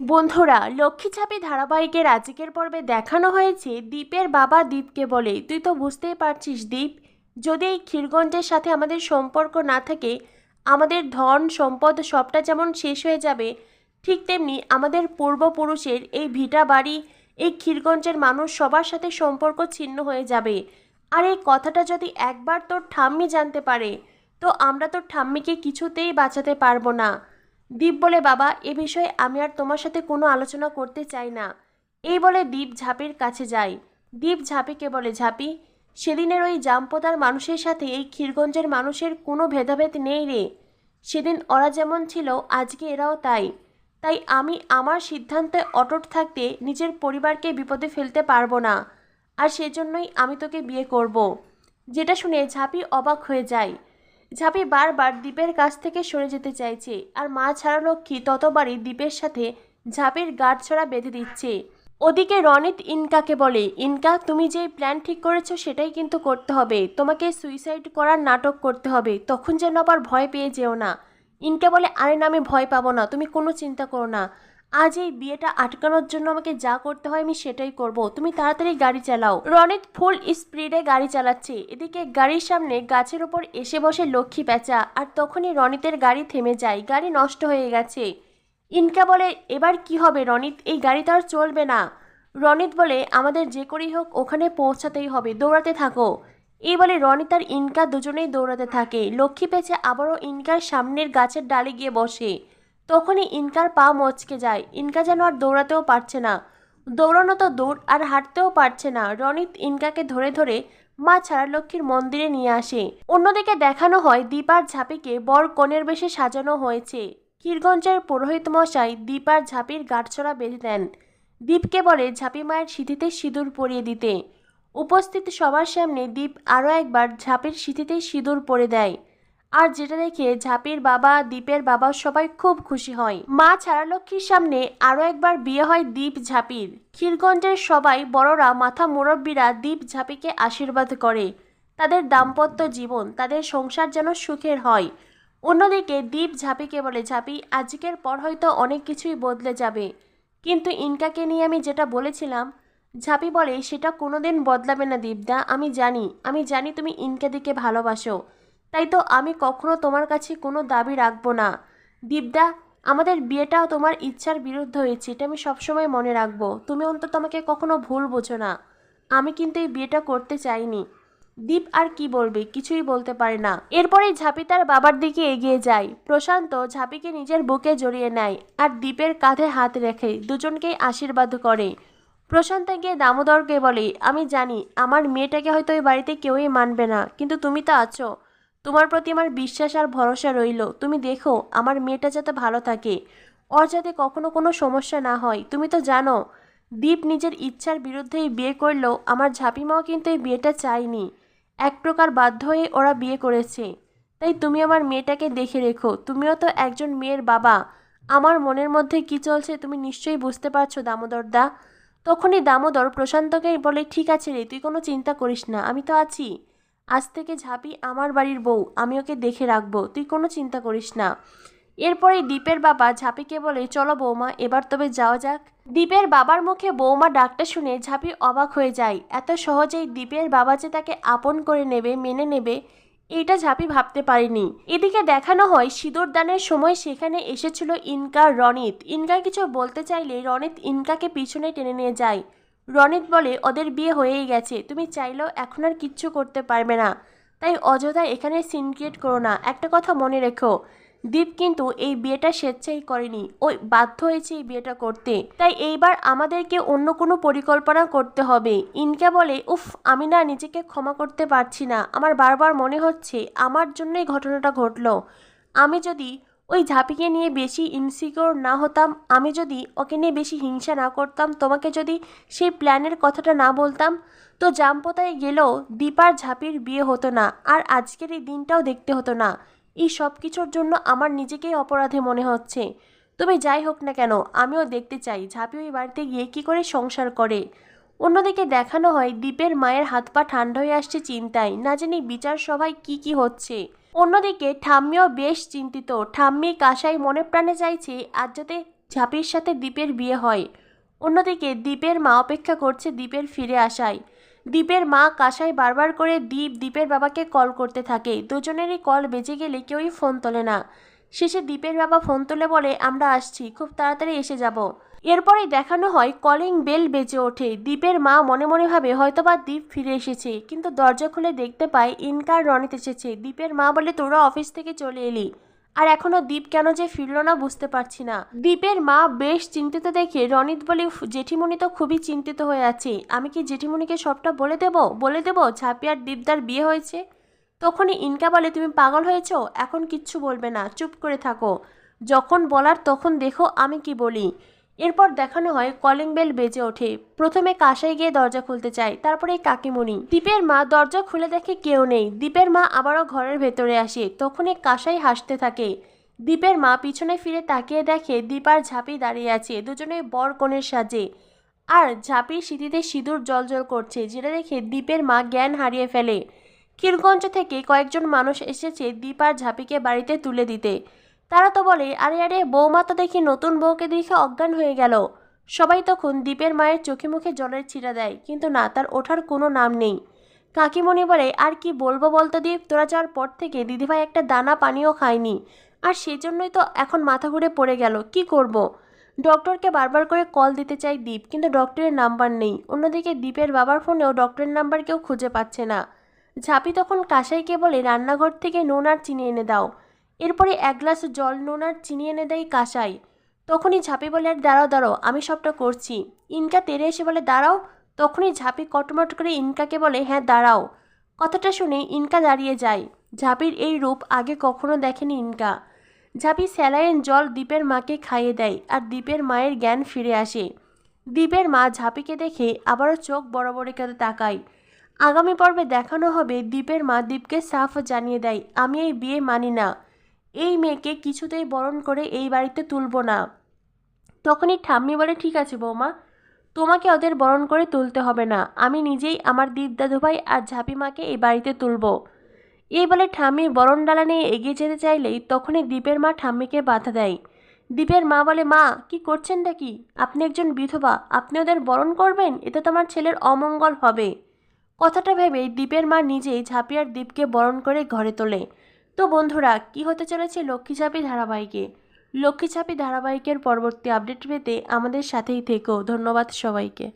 বন্ধুরা, লক্ষ্মী ছাপি ধারাবাহিকের আজকের পর্বে দেখানো হয়েছে। দীপের বাবা দ্বীপকে বলে, তুই তো বুঝতেই পারছিস দীপ, যদি এই ক্ষীরগঞ্জের সাথে আমাদের সম্পর্ক না থাকে, আমাদের ধন, সম্পদ সবটা যেমন শেষ হয়ে যাবে, ঠিক তেমনি আমাদের পূর্বপুরুষের এই ভিটা বাড়ি, এই ক্ষীরগঞ্জের মানুষ সবার সাথে সম্পর্ক ছিন্ন হয়ে যাবে। আর এই কথাটা যদি একবার তোর ঠাম্মি জানতে পারে, তো আমরা তোর ঠাম্মিকে কিছুতেই বাঁচাতে পারব না। দীপ বলে, বাবা, এ বিষয়ে আমি আর তোমার সাথে কোনো আলোচনা করতে চাই না। এই বলে দীপ ঝাঁপির কাছে যায়। দীপ ঝাঁপিকে বলে, ঝাঁপি, সেদিনের ওই জাম্পদার মানুষের সাথে এই ক্ষীরগঞ্জের মানুষের কোনো ভেদাভেদ নেই রে। সেদিন ওরা যেমন ছিল, আজকে এরাও তাই। তাই আমি আমার সিদ্ধান্তে অটট থাকতে নিজের পরিবারকে বিপদে ফেলতে পারব না। আর সেজন্যই আমি তোকে বিয়ে করব। যেটা শুনে ঝাঁপি অবাক হয়ে যায়। ঝাঁপি বারবার দ্বীপের কাছ থেকে সরে যেতে চাইছে, আর মা ছাড়া লক্ষ্মী ততবারই দ্বীপের সাথে ঝাঁপির গাঢ় ছড়া বেঁধে দিচ্ছে। ওদিকে রনিত ইনকাকে বলে, ইনকা, তুমি যেই প্ল্যান ঠিক করেছ সেটাই কিন্তু করতে হবে। তোমাকে সুইসাইড করার নাটক করতে হবে। তখন যেন আবার ভয় পেয়ে যেও না। ইনকা বলে, আরে না, আমি ভয় পাবো না। তুমি কোনো চিন্তা করো না। আজ এই বিয়েটা আটকানোর জন্য আমাকে যা করতে হয় আমি সেটাই করব। তুমি তাড়াতাড়ি গাড়ি চালাও। রনিত ফুল স্পিডে গাড়ি চালাচ্ছে। এদিকে গাড়ির সামনে গাছের ওপর এসে বসে লক্ষ্মী পেঁচা আর তখনই রনিতের গাড়ি থেমে যায়। গাড়ি নষ্ট হয়ে গেছে। ইনকা বলে, এবার কি হবে রনিত? এই গাড়ি তো আর চলবে না। রনিত বলে, আমাদের যে করেই হোক, ওখানে পৌঁছাতেই হবে। দৌড়াতে থাকো। এই বলে রনিত আর ইনকা দুজনেই দৌড়াতে থাকে। লক্ষ্মী পেঁচে আবারও ইনকার সামনের গাছের ডালে গিয়ে বসে। তখনই ইনকার পা মচকে যায়। ইনকা যেন আর দৌড়াতেও পারছে না। দৌড়ানো তো দূর আর হাঁটতেও পারছে না। রনিত ইনকাকে ধরে ধরে মা ছাড়ালক্ষ্মীর মন্দিরে নিয়ে আসে। অন্যদিকে দেখানো হয় দীপার ঝাঁপিকে বর কনের বেশে সাজানো হয়েছে। ক্ষীরগঞ্জের পুরোহিত মশাই দীপার ঝাঁপির গাঁটছড়া বেঁধে দেন। দীপকে বলে ঝাঁপি মায়ের সিঁথিতে সিঁদুর পরিয়ে দিতে। উপস্থিত সবার সামনে দীপ আরও একবার ঝাঁপির সিঁথিতে সিঁদুর পরে দেয়। আর যেটা দেখে ঝাঁপির বাবা, দীপের বাবা সবাই খুব খুশি হয়। মা ছাড়ালক্ষ্মীর সামনে আরও একবার বিয়ে হয় দীপ ঝাঁপির। ক্ষীরগঞ্জের সবাই বড়রা মাথা মুরব্বীরা দীপ ঝাঁপিকে আশীর্বাদ করে। তাদের দাম্পত্য জীবন, তাদের সংসার যেন সুখের হয়। অন্যদিকে দীপ ঝাঁপিকে বলে, ঝাঁপি, আজকের পর হয়তো অনেক কিছুই বদলে যাবে। কিন্তু ইনকাকে নিয়ে আমি যেটা বলেছিলাম, ঝাঁপি বলে, সেটা কোনোদিন বদলাবে না দীপদা। আমি জানি আমি জানি তুমি ইনকা দিকে ভালোবাসো। তাই তো আমি কখনো তোমার কাছে কোনো দাবি রাখব না। দীপদা, আমাদের বিয়েটাও তোমার ইচ্ছার বিরুদ্ধে হয়েছে, এটা আমি সবসময় মনে রাখব। তুমি অন্তত আমাকে কখনো ভুল বোঝো না। আমি কিন্তু এই বিয়েটা করতে চাইনি। দীপ আর কি বলবে, কিছুই বলতে পারে না। এরপরেই ঝাঁপি তার বাবার দিকে এগিয়ে যায়। প্রশান্ত ঝাঁপিকে নিজের বুকে জড়িয়ে নেয় আর দীপের কাঁধে হাত রেখে দুজনকেই আশীর্বাদ করে। প্রশান্ত গিয়ে দামোদরকে বলে, আমি জানি, আমার মেয়েটাকে হয়তো ওই বাড়িতে কেউই মানবে না, কিন্তু তুমি তো আছো। তোমার প্রতি আমার বিশ্বাস আর ভরসা রইল। তুমি দেখো, আমার মেয়েটা যাতে ভালো থাকে। ওর যাতে কখনো কোনো সমস্যা না হয়। তুমি তো জানো, দীপ নিজের ইচ্ছার বিরুদ্ধেই বিয়ে করলেও আমার ঝাঁপিমাও কিন্তু এই বিয়েটা চায়নি। এক প্রকার বাধ্য হয়ে ওরা বিয়ে করেছে। তাই তুমি আমার মেয়েটাকে দেখে রেখো। তুমিও তো একজন মেয়ের বাবা। আমার মনের মধ্যে কি চলছে তুমি নিশ্চয়ই বুঝতে পারছ, দামোদর দা। তখনই দামোদর প্রশান্তকে বলে, ঠিক আছে রে, তুই কোনো চিন্তা করিস না। আমি তো আছি। আজ থেকে ঝাঁপি আমার বাড়ির বউ, আমি ওকে দেখে রাখব, তুই কোনো চিন্তা করিস না। এরপরে দীপের বাবা ঝাঁপিকে বলে, চলো বৌমা, এবার তবে যাওয়া যাক। দীপের বাবার মুখে বৌমা ডাকটা শুনে ঝাঁপি অবাক হয়ে যায়। এত সহজেই দীপের বাবা যে তাকে আপন করে নেবে, মেনে নেবে, এটা ঝাঁপি ভাবতে পারিনি। এদিকে দেখানো হয়, সিঁদুর দানের সময় সেখানে এসেছিল ইনকা রনিত। ইনকা কিছু বলতে চাইলে রনিত ইনকাকে পিছনে টেনে নিয়ে যায়। রনিত বলে, ওদের বিয়ে হয়েই গেছে। তুমি চাইলেও এখন আর কিচ্ছু করতে পারবে না। তাই অযথা এখানে সিন ক্রিয়েট করো না। একটা কথা মনে রেখো, দীপ কিন্তু এই বিয়েটা স্বেচ্ছাই করেনি। ওই বাধ্য হয়েছে এই বিয়েটা করতে। তাই এইবার আমাদেরকে অন্য কোনো পরিকল্পনা করতে হবে। ইনকা বলে, উফ, আমি না নিজেকে ক্ষমা করতে পারছি না। আমার বারবার মনে হচ্ছে আমার জন্যই ঘটনাটা ঘটলো। আমি যদি ওই ঝাঁপিকে নিয়ে বেশি ইনসিকিওর না হতাম, আমি যদি ওকে নিয়ে বেশি হিংসা না করতাম, তোমাকে যদি সেই প্ল্যানের কথাটা না বলতাম, তো জাম্পতায় গেলেও দীপার ঝাঁপির বিয়ে হতো না, আর আজকের এই দিনটাও দেখতে হতো না। এই সব কিছুর জন্য আমার নিজেকেই অপরাধে মনে হচ্ছে। তুমি যাই হোক না কেন, আমিও দেখতে চাই, ঝাঁপি ওই বাড়িতে গিয়ে কী করে সংসার করে। অন্যদিকে দেখানো হয়, দীপের মায়ের হাত পা ঠান্ডা হয়ে আসছে চিন্তায়, না জানি বিচার সভায় কি কি হচ্ছে। অন্যদিকে ঠাম্মিও বেশ চিন্তিত। ঠাম্মি কাসাই মনে প্রাণে চাইছে আজ যাতে ঝাঁপির সাথে দ্বীপের বিয়ে হয়। অন্যদিকে দ্বীপের মা অপেক্ষা করছে দ্বীপের ফিরে আসায়। দ্বীপের মা কাসাই বারবার করে দ্বীপ দ্বীপের বাবাকে কল করতে থাকে। দুজনেরই কল বেজে গেলে কেউই ফোন তোলে না। শেষে দ্বীপের বাবা ফোন তুলে বলে, আমরা আসছি, খুব তাড়াতাড়ি এসে যাব। এরপরেই দেখানো হয় কলিং বেল বেজে ওঠে। দ্বীপের মা মনে মনে ভাবে হয়তোবা দ্বীপ ফিরে এসেছে। কিন্তু দরজা খুলে দেখতে পায় ইনকার রনিত এসেছে। দ্বীপের মা বলে তোরা অফিস থেকে চলে এলি। আর এখনও দ্বীপ কেন যে ফিরল না বুঝতে পারছি না। দ্বীপের মা বেশ চিন্তিত দেখে রনিত বলে "উফ, জেঠিমণি তো খুবই চিন্তিত হয়ে আছে। আমি কি জেঠিমণিকে সবটা বলে দেব? বলে দেব? ঝাঁপি আর দীপদার বিয়ে হয়েছে? তখনই ইনকা বলে তুমি পাগল হয়েছো? এখন কিচ্ছু বলবে না। চুপ করে থাকো। যখন বলার তখন দেখো আমি কি বলি। এরপর দেখানো হয় কলিং বেল বেজে ওঠে। প্রথমে কাসায় গিয়ে দরজা খুলতে চায় তারপরে কাকিমণি। দীপের মা দরজা খুলে দেখে কেউ নেই। দীপের মা আবারও ঘরের ভেতরে আসে, তখনই কাসাই হাসতে থাকে। দীপের মা পিছনে ফিরে তাকিয়ে দেখে দীপ আর ঝাঁপি দাঁড়িয়ে আছে দুজনে বর কনের সাজে। আর ঝাঁপির সিঁথিতে সিঁদুর জলজল করছে যেটা দেখে দীপের মা জ্ঞান হারিয়ে ফেলে। ক্ষীরগঞ্জ থেকে কয়েকজন মানুষ এসেছে দীপ আর ঝাঁপিকে বাড়িতে তুলে দিতে। তারা তো বলে, আরে আরে, বৌমা তো দেখি নতুন বউকে দেখে অজ্ঞান হয়ে গেল। সবাই তখন দীপের মায়ের চোখে মুখে জলের ছিটা দেয়, কিন্তু না, তার ওঠার কোনো নাম নেই। কাকিমণি বলে, আর কি বলব বলতো দীপ, তোরা যাওয়ার পর থেকে দিদিভাই একটা দানা পানিও খায়নি, আর সেজন্যই তো এখন মাথা ঘুরে পড়ে গেল, কি করব। ডক্টরকে বারবার করে কল দিতে চাই দীপ, কিন্তু ডক্টরের নাম্বার নেই। অন্যদিকে দীপের বাবার ফোনেও ডক্টরের নাম্বার কেউ খুঁজে পাচ্ছে না। ঝাঁপি তখন কাসাইকে বলে, রান্নাঘর থেকে নুন আর চিনি এনে দাও। এরপরে এক গ্লাস জল নুন আর চিনি এনে দেয় কাসাই। তখনই ঝাঁপি বলে, আর দাঁড়াও দাঁড়াও, আমি সবটা করছি। ইনকা তেরে এসে বলে, দাঁড়াও। তখনই ঝাঁপি কটমট করে ইনকাকে বলে হ্যাঁ দাঁড়াও। কথাটা শুনে ইনকা দাঁড়িয়ে যায়। ঝাঁপির এই রূপ আগে কখনো দেখেনি ইনকা। ঝাঁপি স্যালাইন জল দ্বীপের মাকে খাইয়ে দেয় আর দ্বীপের মায়ের জ্ঞান ফিরে আসে। দ্বীপের মা ঝাঁপিকে দেখে আবারও চোখ বড় বড় করে তাকায়। আগামী পর্বে দেখানো হবে দ্বীপের মা দ্বীপকে সাফ জানিয়ে দেয়, আমি এই বিয়ে মানি না। এই মেয়েকে কিছুতেই বরণ করে এই বাড়িতে তুলব না। তখনই ঠাম্মি বলে, ঠিক আছে বৌমা, তোমাকে ওদের বরণ করে তুলতে হবে না। আমি নিজেই আমার দীপ দাদুভাই আর ঝাঁপি মাকে এই বাড়িতে তুলব। এই বলে ঠাম্মি বরণ ডালা নিয়ে এগিয়ে যেতে চাইলেই তখনই দ্বীপের মা ঠাম্মিকে বাধা দেয়। দ্বীপের মা বলে, মা, কি করছেনটা কি আপনি একজন বিধবা, আপনি ওদের বরণ করবেন? এতে তোমার ছেলের অমঙ্গল হবে। কথাটা ভেবে দ্বীপের মা নিজেই ঝাঁপিয়ার দ্বীপকে বরণ করে ঘরে তোলে। তো বন্ধুরা, কি হতে চলেছে লক্ষ্মী ঝাঁপি ধারাবাহিকে? লক্ষ্মী ঝাঁপি ধারাবাহিকের পরবর্তী আপডেট পেতে আমাদের সাথেই থেকো। ধন্যবাদ সবাইকে।